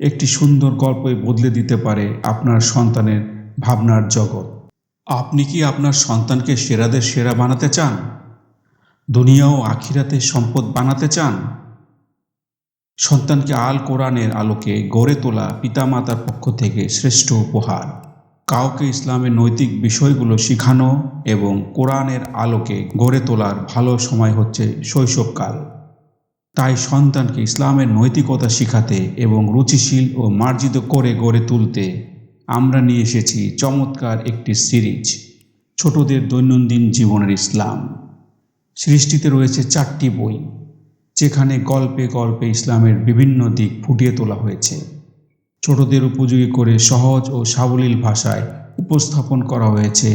একটি সুন্দর গল্পই বদলে দিতে পারে আপনার সন্তানের ভাবনার জগৎ। আপনি কি আপনার সন্তানকে সেরাদের সেরা বানাতে চান? দুনিয়া ও আখিরাতে সম্পদ বানাতে চান? সন্তানকে আল কোরআনের আলোকে গড়ে তোলা পিতামাতার পক্ষ থেকে শ্রেষ্ঠ উপহার। কাউকে ইসলামের নৈতিক বিষয়গুলো শেখানো এবং কোরআনের আলোকে গড়ে তোলার ভালো সময় হচ্ছে শৈশবকাল। তাই সন্তানকে ইসলামের নৈতিকতা শিখাতে এবং রুচিশীল ও মার্জিত করে গড়ে তুলতে আমরা নিয়ে এসেছি চমৎকার একটি সিরিজ, ছোটদের দৈনন্দিন জীবনের ইসলাম। সৃষ্টিতে রয়েছে চারটি বই, যেখানে গল্পে গল্পে ইসলামের বিভিন্ন দিক ফুটিয়ে তোলা হয়েছে। ছোটদের উপযোগী করে সহজ ও সাবলীল ভাষায় উপস্থাপন করা হয়েছে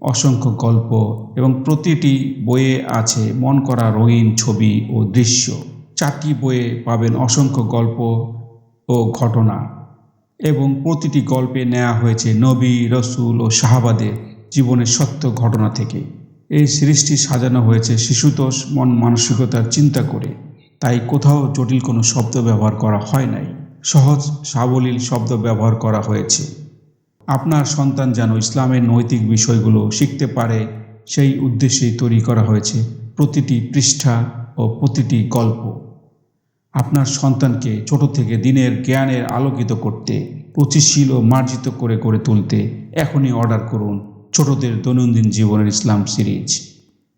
অসংখ্য গল্প এবং প্রতিটি বইয়ে আছে মন করা রঙিন ছবি ও দৃশ্য। চারটি বইয়ে পাবেন অসংখ্য গল্প ও ঘটনা এবং প্রতিটি গল্পে নেওয়া হয়েছে নবী, রসুল ও শাহাবাদের জীবনের সত্য ঘটনা থেকে। এই সিরিজটি সাজানো হয়েছে শিশুতোষ মন মানসিকতার চিন্তা করে। তাই কোথাও জটিল কোনো শব্দ ব্যবহার করা হয় নাই। সহজ, সাবলীল শব্দ ব্যবহার করা হয়েছে। আপনার সন্তান যেন ইসলামের নৈতিক বিষয়গুলো শিখতে পারে, সেই উদ্দেশ্যেই তৈরি করা হয়েছে প্রতিটি পৃষ্ঠা ও প্রতিটি গল্প। আপনার সন্তানকে ছোট থেকে দিনের জ্ঞানের আলোকিত করতে, প্রতিশীল ও মার্জিত করে করে তুলতে এখনই অর্ডার করুন ছোটদের দৈনন্দিন জীবনের ইসলাম সিরিজ।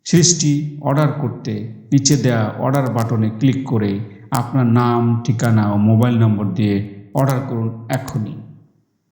সিরিজটি অর্ডার করতে নিচে দেয়া অর্ডার বাটনে ক্লিক করে আপনার নাম, ঠিকানা ও মোবাইল নম্বর দিয়ে অর্ডার করুন এখনই।